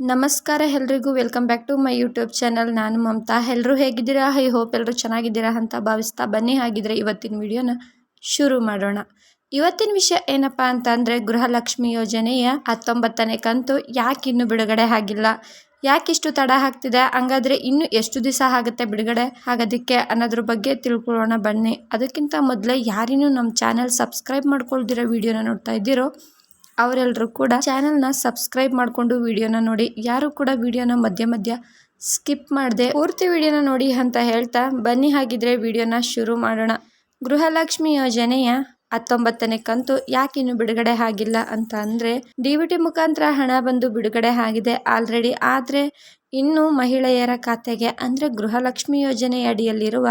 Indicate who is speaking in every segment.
Speaker 1: ನಮಸ್ಕಾರ ಎಲ್ರಿಗೂ. Welcome back to my YouTube channel ನಾನು ಮಮತಾ. ಎಲ್ಲರೂ ಹೇಗಿದ್ದೀರಾ? ಐ ಹೋಪ್ ಎಲ್ಲರೂ ಚೆನ್ನಾಗಿದ್ದೀರಾ ಅಂತ ಭಾವಿಸ್ತಾ ಬನ್ನಿ. ಹಾಗಿದ್ರೆ ಇವತ್ತಿನ ವಿಡಿಯೋನ ಶುರು ಮಾಡೋಣ. ಇವತ್ತಿನ ವಿಷಯ ಏನಪ್ಪ ಅಂತ ಅಂದರೆ ಗೃಹಲಕ್ಷ್ಮಿ ಯೋಜನೆಯ ಹತ್ತೊಂಬತ್ತನೇ ಕಂತು ಯಾಕೆ ಇನ್ನೂ ಬಿಡುಗಡೆ ಆಗಿಲ್ಲ? ಯಾಕಿಷ್ಟು ತಡ ಆಗ್ತಿದೆ? ಹಂಗಾದರೆ ಇನ್ನು ಎಷ್ಟು ದಿವಸ ಆಗುತ್ತೆ ಬಿಡುಗಡೆ ಆಗೋದಕ್ಕೆ ಅನ್ನೋದ್ರ ಬಗ್ಗೆ ತಿಳ್ಕೊಳ್ಳೋಣ ಬನ್ನಿ. ಅದಕ್ಕಿಂತ ಮೊದಲೇ ಯಾರಿನೂ ನಮ್ಮ ಚಾನಲ್ ಸಬ್ಸ್ಕ್ರೈಬ್ ಮಾಡ್ಕೊಳ್ದಿರೋ ವಿಡಿಯೋನ ನೋಡ್ತಾ ಇದ್ದೀರೋ ಅವರೆಲ್ಲರೂ ಕೂಡ ಚಾನೆಲ್ನ ಸಬ್ಸ್ಕ್ರೈಬ್ ಮಾಡಿಕೊಂಡು ವಿಡಿಯೋನ ನೋಡಿ. ಯಾರು ಕೂಡ ವಿಡಿಯೋನ ಮಧ್ಯ ಮಧ್ಯ ಸ್ಕಿಪ್ ಮಾಡದೆ ಪೂರ್ತಿ ವಿಡಿಯೋನ ನೋಡಿ ಅಂತ ಹೇಳ್ತಾ ಬನ್ನಿ ಹಾಗಿದ್ರೆ ವಿಡಿಯೋನ ಶುರು ಮಾಡೋಣ. ಗೃಹಲಕ್ಷ್ಮಿ ಯೋಜನೆಯ ಹತ್ತೊಂಬತ್ತನೇ ಕಂತು ಯಾಕಿನ್ನು ಬಿಡುಗಡೆ ಆಗಿಲ್ಲ ಅಂತ ಅಂದರೆ ಡಿ ಮುಖಾಂತರ ಹಣ ಬಂದು ಬಿಡುಗಡೆ ಆಗಿದೆ ಆಲ್ರೆಡಿ. ಆದರೆ ಇನ್ನು ಮಹಿಳೆಯರ ಖಾತೆಗೆ ಅಂದರೆ ಗೃಹಲಕ್ಷ್ಮಿ ಯೋಜನೆಯ ಅಡಿಯಲ್ಲಿರುವ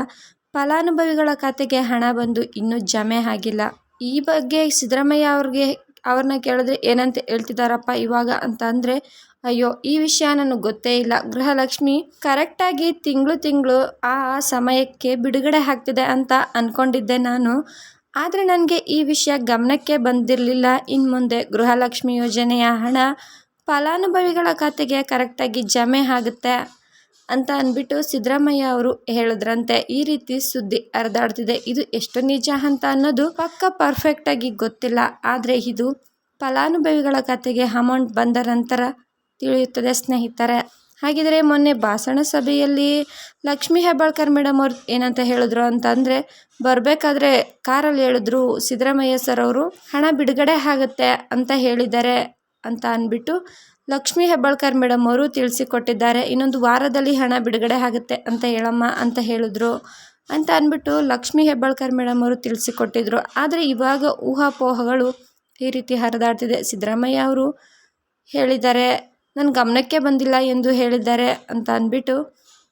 Speaker 1: ಫಲಾನುಭವಿಗಳ ಖಾತೆಗೆ ಹಣ ಬಂದು ಇನ್ನೂ ಜಮೆ ಆಗಿಲ್ಲ. ಈ ಬಗ್ಗೆ ಸಿದ್ದರಾಮಯ್ಯ ಅವ್ರಿಗೆ ಅವ್ರನ್ನ ಕೇಳಿದ್ರೆ ಏನಂತ ಹೇಳ್ತಿದ್ದಾರಪ್ಪ ಇವಾಗ ಅಂತ ಅಂದರೆ, ಅಯ್ಯೋ, ಈ ವಿಷಯ ನನಗೆ ಗೊತ್ತೇ ಇಲ್ಲ. ಗೃಹಲಕ್ಷ್ಮಿ ಕರೆಕ್ಟಾಗಿ ತಿಂಗಳು ತಿಂಗಳು ಆ ಸಮಯಕ್ಕೆ ಬಿಡುಗಡೆ ಆಗ್ತಿದೆ ಅಂತ ಅಂದ್ಕೊಂಡಿದ್ದೆ ನಾನು. ಆದರೆ ನನಗೆ ಈ ವಿಷಯ ಗಮನಕ್ಕೆ ಬಂದಿರಲಿಲ್ಲ. ಇನ್ನು ಮುಂದೆ ಗೃಹಲಕ್ಷ್ಮಿ ಯೋಜನೆಯ ಹಣ ಫಲಾನುಭವಿಗಳ ಖಾತೆಗೆ ಕರೆಕ್ಟಾಗಿ ಜಮೆ ಆಗುತ್ತೆ. ಅಂತ ಅಂದ್ಬಿಟ್ಟು ಸಿದ್ದರಾಮಯ್ಯ ಅವರು ಹೇಳಿದ್ರಂತೆ, ಈ ರೀತಿ ಸುದ್ದಿ ಹರಿದಾಡ್ತಿದೆ. ಇದು ಎಷ್ಟು ನಿಜ ಅಂತ ಅನ್ನೋದು ಪಕ್ಕ ಪರ್ಫೆಕ್ಟಾಗಿ ಗೊತ್ತಿಲ್ಲ. ಆದರೆ ಇದು ಫಲಾನುಭವಿಗಳ ಖಾತೆಗೆ ಅಮೌಂಟ್ ಬಂದ ನಂತರ ತಿಳಿಯುತ್ತದೆ ಸ್ನೇಹಿತರೆ. ಹಾಗಿದ್ರೆ ಮೊನ್ನೆ ಭಾಷಣ ಸಭೆಯಲ್ಲಿ ಲಕ್ಷ್ಮೀ ಹೆಬ್ಬಾಳ್ಕರ್ ಮೇಡಮ್ ಅವ್ರು ಏನಂತ ಹೇಳಿದ್ರು ಅಂತಂದರೆ, ಬರಬೇಕಾದ್ರೆ ಕಾರಲ್ಲಿ ಹೇಳಿದ್ರು ಸಿದ್ದರಾಮಯ್ಯ ಸರ್ ಅವರು, ಹಣ ಬಿಡುಗಡೆ ಆಗುತ್ತೆ ಅಂತ ಹೇಳಿದ್ದಾರೆ ಅಂತ ಅಂದ್ಬಿಟ್ಟು ಲಕ್ಷ್ಮೀ ಹೆಬ್ಬಾಳ್ಕರ್ ಮೇಡಮ್ ಅವರು ತಿಳಿಸಿಕೊಟ್ಟಿದ್ದಾರೆ, ಇನ್ನೊಂದು ವಾರದಲ್ಲಿ ಹಣ ಬಿಡುಗಡೆ ಆಗುತ್ತೆ ಅಂತ ಹೇಳಮ್ಮ ಅಂತ ಹೇಳಿದ್ರು ಅಂತ ಅಂದ್ಬಿಟ್ಟು ಲಕ್ಷ್ಮೀ ಹೆಬ್ಬಾಳ್ಕರ್ ಮೇಡಮ್ ಅವರು ತಿಳಿಸಿಕೊಟ್ಟಿದ್ರು. ಆದರೆ ಇವಾಗ ಊಹಾಪೋಹಗಳು ಈ ರೀತಿ ಹರಿದಾಡ್ತಿದೆ. ಸಿದ್ದರಾಮಯ್ಯ ಅವರು ಹೇಳಿದ್ದಾರೆ ನನ್ನ ಗಮನಕ್ಕೆ ಬಂದಿಲ್ಲ ಎಂದು ಹೇಳಿದ್ದಾರೆ ಅಂತ ಅಂದ್ಬಿಟ್ಟು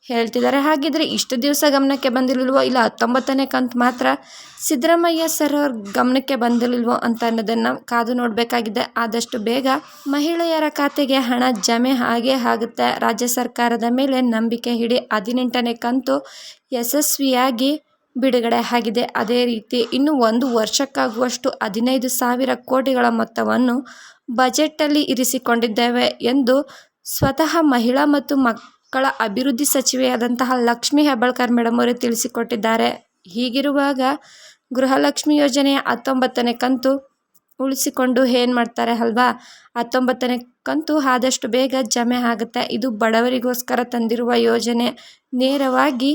Speaker 1: ಹೇಳ್ತಿದ್ದಾರೆ. ಹಾಗಿದ್ರೆ ಇಷ್ಟು ದಿವಸ ಗಮನಕ್ಕೆ ಬಂದಿರಲಿಲ್ವೋ? ಇಲ್ಲ, ಹತ್ತೊಂಬತ್ತನೇ ಕಂತು ಮಾತ್ರ ಸಿದ್ದರಾಮಯ್ಯ ಸರ್ ಅವ್ರ ಗಮನಕ್ಕೆ ಬಂದಿರಲಿಲ್ವೋ ಅಂತ ಅನ್ನೋದನ್ನು ಕಾದು ನೋಡಬೇಕಾಗಿದೆ. ಆದಷ್ಟು ಬೇಗ ಮಹಿಳೆಯರ ಖಾತೆಗೆ ಹಣ ಜಮೆ ಹಾಗೇ ಆಗುತ್ತೆ. ರಾಜ್ಯ ಸರ್ಕಾರದ ಮೇಲೆ ನಂಬಿಕೆ ಹಿಡಿ ಹದಿನೆಂಟನೇ ಕಂತು ಯಶಸ್ವಿಯಾಗಿ ಬಿಡುಗಡೆ ಆಗಿದೆ. ಅದೇ ರೀತಿ ಇನ್ನು ಒಂದು ವರ್ಷಕ್ಕಾಗುವಷ್ಟು ಹದಿನೈದು ಸಾವಿರ ಕೋಟಿಗಳ ಮೊತ್ತವನ್ನು ಬಜೆಟ್ಟಲ್ಲಿ ಇರಿಸಿಕೊಂಡಿದ್ದೇವೆ ಎಂದು ಸ್ವತಃ ಮಹಿಳಾ ಮತ್ತು ಮಕ್ಕಳ ಅಭಿವೃದ್ಧಿ ಸಚಿವೆಯಾದಂತಹ ಲಕ್ಷ್ಮೀ ಹೆಬ್ಬಾಳ್ಕರ್ ಮೇಡಮ್ ಅವರು ತಿಳಿಸಿಕೊಟ್ಟಿದ್ದಾರೆ. ಹೀಗಿರುವಾಗ ಗೃಹಲಕ್ಷ್ಮಿ ಯೋಜನೆಯ ಹತ್ತೊಂಬತ್ತನೇ ಕಂತು ಉಳಿಸಿಕೊಂಡು ಏನು ಮಾಡ್ತಾರೆ ಅಲ್ವಾ? ಹತ್ತೊಂಬತ್ತನೇ ಕಂತು ಆದಷ್ಟು ಬೇಗ ಜಮೆ ಆಗುತ್ತೆ. ಇದು ಬಡವರಿಗೋಸ್ಕರ ತಂದಿರುವ ಯೋಜನೆ. ನೇರವಾಗಿ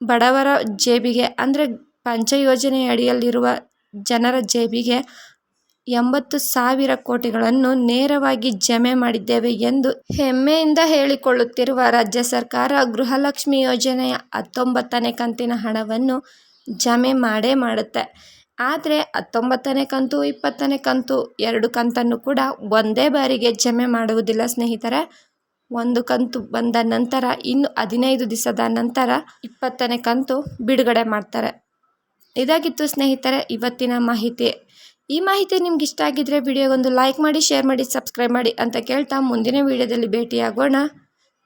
Speaker 1: ಬಡವರ ಜೇಬಿಗೆ ಅಂದರೆ ಪಂಚ ಯೋಜನೆ ಅಡಿಯಲ್ಲಿರುವ ಜನರ ಜೇಬಿಗೆ ಎಂಬತ್ತು ಸಾವಿರ ಕೋಟಿಗಳನ್ನು ನೇರವಾಗಿ ಜಮೆ ಮಾಡಿದ್ದೇವೆ ಎಂದು ಹೆಮ್ಮೆಯಿಂದ ಹೇಳಿಕೊಳ್ಳುತ್ತಿರುವ ರಾಜ್ಯ ಸರ್ಕಾರ ಗೃಹಲಕ್ಷ್ಮಿ ಯೋಜನೆಯ ಹತ್ತೊಂಬತ್ತನೇ ಕಂತಿನ ಹಣವನ್ನು ಜಮೆ ಮಾಡೇ ಮಾಡುತ್ತೆ. ಆದರೆ ಹತ್ತೊಂಬತ್ತನೇ ಕಂತು, ಇಪ್ಪತ್ತನೇ ಕಂತು ಎರಡು ಕಂತನ್ನು ಕೂಡ ಒಂದೇ ಬಾರಿಗೆ ಜಮೆ ಮಾಡುವುದಿಲ್ಲ ಸ್ನೇಹಿತರೆ. ಒಂದು ಕಂತು ಬಂದ ನಂತರ, ಇನ್ನು ಹದಿನೈದು ದಿವಸದ ನಂತರ ಇಪ್ಪತ್ತನೇ ಕಂತು ಬಿಡುಗಡೆ ಮಾಡ್ತಾರೆ. ಇದಾಗಿತ್ತು ಸ್ನೇಹಿತರೆ, ಇವತ್ತಿನ ಮಾಹಿತಿ. ಈ ಮಾಹಿತಿ ನಿಮ್ಗೆ ಇಷ್ಟ ಆಗಿದ್ರೆ ವಿಡಿಯೋಗೊಂದು ಲೈಕ್ ಮಾಡಿ, ಶೇರ್ ಮಾಡಿ, ಸಬ್ಸ್ಕ್ರೈಬ್ ಮಾಡಿ ಅಂತ ಕೇಳ್ತಾ ಮುಂದಿನ ವಿಡಿಯೋದಲ್ಲಿ ಭೇಟಿಯಾಗೋಣ.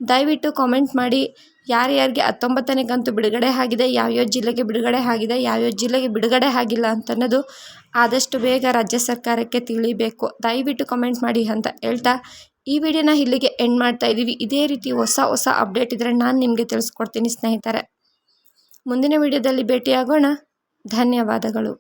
Speaker 1: ದಯವಿಟ್ಟು ಕಾಮೆಂಟ್ ಮಾಡಿ. ಯಾರ್ಯಾರಿಗೆ ಹತ್ತೊಂಬತ್ತನೇ ಕಂತು ಬಿಡುಗಡೆ ಆಗಿದೆ ಯಾವ್ಯಾವ ಜಿಲ್ಲೆಗೆ ಬಿಡುಗಡೆ ಆಗಿದೆ ಯಾವ್ಯಾವ ಜಿಲ್ಲೆಗೆ ಬಿಡುಗಡೆ ಆಗಿಲ್ಲ ಅಂತ ಅನ್ನೋದು ಆದಷ್ಟು ಬೇಗ ರಾಜ್ಯ ಸರ್ಕಾರಕ್ಕೆ ತಿಳಿಬೇಕು. ದಯವಿಟ್ಟು ಕಾಮೆಂಟ್ ಮಾಡಿ ಅಂತ ಹೇಳ್ತಾ ಈ ವಿಡಿಯೋನ ಇಲ್ಲಿಗೆ ಎಂಡ್ ಮಾಡ್ತಾ ಇದ್ದೀವಿ. ಇದೇ ರೀತಿ ಹೊಸ ಹೊಸ ಅಪ್ಡೇಟ್ ಇದ್ದರೆ ನಾನು ನಿಮಗೆ ತಿಳಿಸ್ಕೊಡ್ತೀನಿ ಸ್ನೇಹಿತರೆ. ಮುಂದಿನ ವಿಡಿಯೋದಲ್ಲಿ ಭೇಟಿಯಾಗೋಣ. ಧನ್ಯವಾದಗಳು.